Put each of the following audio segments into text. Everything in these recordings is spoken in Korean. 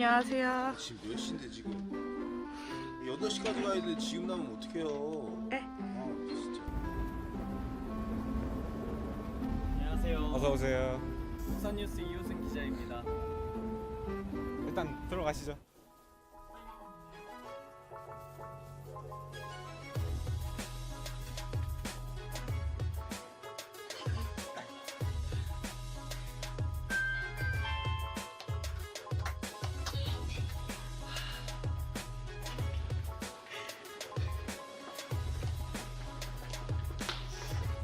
안녕하세요. 지금 몇 시인데 지금 8시까지 가야 되는데 지금 나면 어떡해요 네. 아 진짜 안녕하세요. 어서 오세요. 부산뉴스 이호승 기자입니다. 일단 들어가시죠.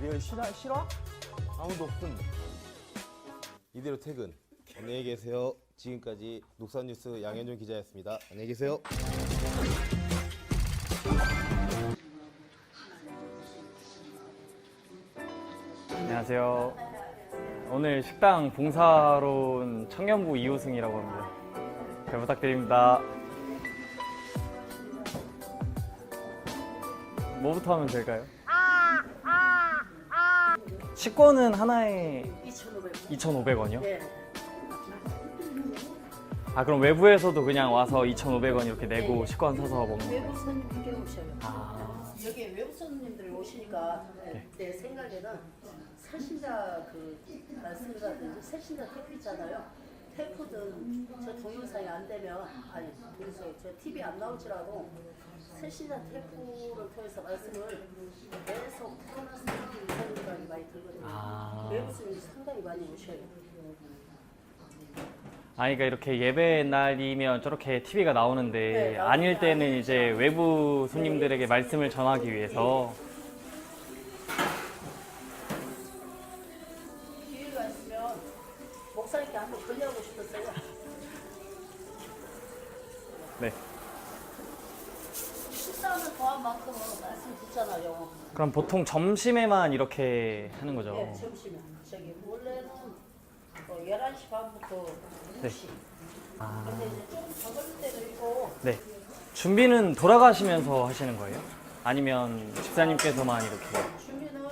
리얼 싫어? 싫어? 아무도 없음 이대로 퇴근 안녕히 계세요 지금까지 녹산뉴스 양현종 기자였습니다 안녕히 계세요 안녕하세요. 오늘 식당 봉사로 온 청년부 이호승이라고 합니다. 잘 부탁드립니다. 뭐부터 하면 될까요? 식권은 하나에 2,500원이요? 네. 아 그럼 외부에서도 그냥 와서 2,500원 이렇게 내고 네. 식권 사서 먹는 거예요? 외국 손님들 오셔요. 아, 여기 외국 손님들 오시니까 네. 내 생각에는 새신자 그 말씀이라든지 새신자 택배 있잖아요. 택배든 저 동영상이 안 되면 아니 그래서 저 TV 안 나올지라도 새신자 택배를 통해서 말씀을 계속 풀어놨으면 하는 생각이 많이 들거든요. 아. 외국 손님이 상당히 많이 오셔요. 아, 그러니까 이렇게 예배 날이면 저렇게 TV가 나오는데 네, 아닐 때는. 이제 외부 손님들에게 말씀을 전하기 위해서 목사님께 한번 건의하고 싶었어요. 네. 식사하면 더한 만큼은 말씀 듣잖아요. 그럼 보통 점심에만 이렇게 하는 거죠. 네, 점심에 저기 원래는 어, 11시 반부터 2시. 아, 근데 이제 더 걸릴 때도 있고 네. 준비는 돌아가시면서 하시는 거예요? 아니면 집사님께서만 이렇게? 준비는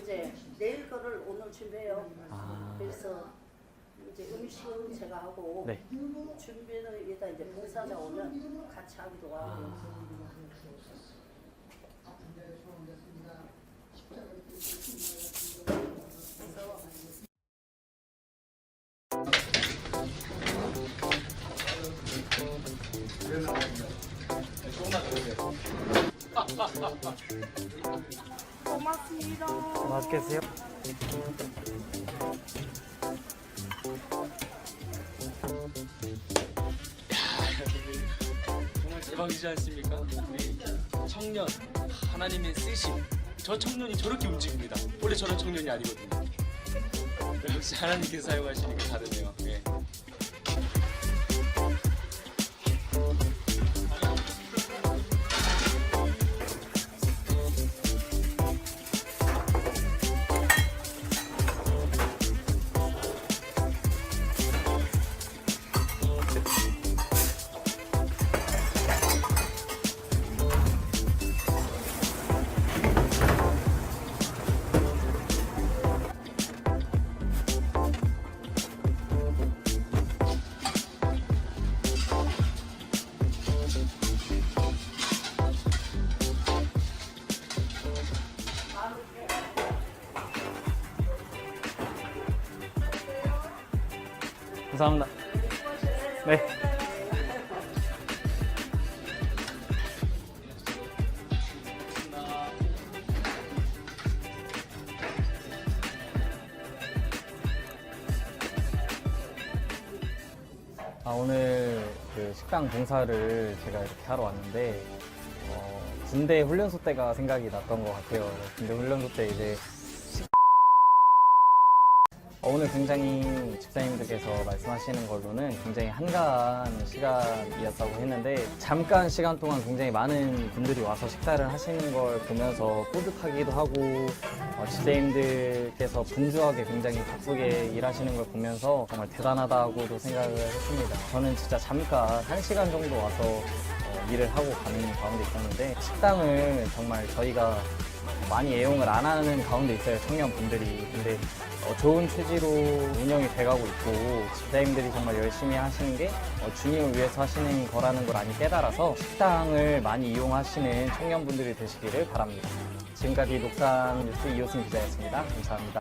이제 내일 거를 오늘 준비해요. 아, 음식은 제가 하고 네. 준비는 일단 이제 봉사자 오면 같이 하기도 하고. 그래서 고맙습니다. 맛있게 드세요. 대박이지 않습니까? 청년 하나님의 쓰심 저 청년이 저렇게 움직입니다. 원래 저런 청년이 아니거든요. 역시 하나님께서 사용하시니까 다르네요. 예. 감사합니다. 네. 아, 오늘 그 식당 봉사를 제가 이렇게 하러 왔는데, 어, 군대 훈련소 때가 생각이 났던 것 같아요. 군대 훈련소 때 이제 어, 오늘 굉장히 집사님들께서 말씀하시는 걸로는 굉장히 한가한 시간이었다고 했는데 잠깐 시간 동안 굉장히 많은 분들이 와서 식사를 하시는 걸 보면서 뿌듯하기도 하고 어, 집사님들께서 분주하게 굉장히 바쁘게 일하시는 걸 보면서 정말 대단하다고도 생각을 했습니다. 저는 진짜 잠깐 한 시간 정도 와서 어, 일을 하고 가는 가운데 있었는데 식당을 정말 저희가 많이 애용을 안 하는 가운데 있어요 청년분들이 근데 어, 좋은 취지로 운영이 돼가고 있고 집사님들이 정말 열심히 하시는 게 어, 주님을 위해서 하시는 거라는 걸 많이 깨달아서 식당을 많이 이용하시는 청년분들이 되시기를 바랍니다. 지금까지 녹산 뉴스 이호승 기자였습니다. 감사합니다.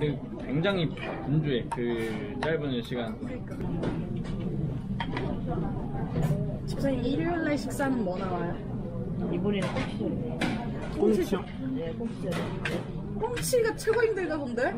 근데 굉장히 분주해 그 짧은 시간 집사님 일요일 날 식사는 뭐 나와요? 이번에는 꽁치죠. 꽁치요? 네, 꽁치죠. 꽁치가 최고 힘들다 본데?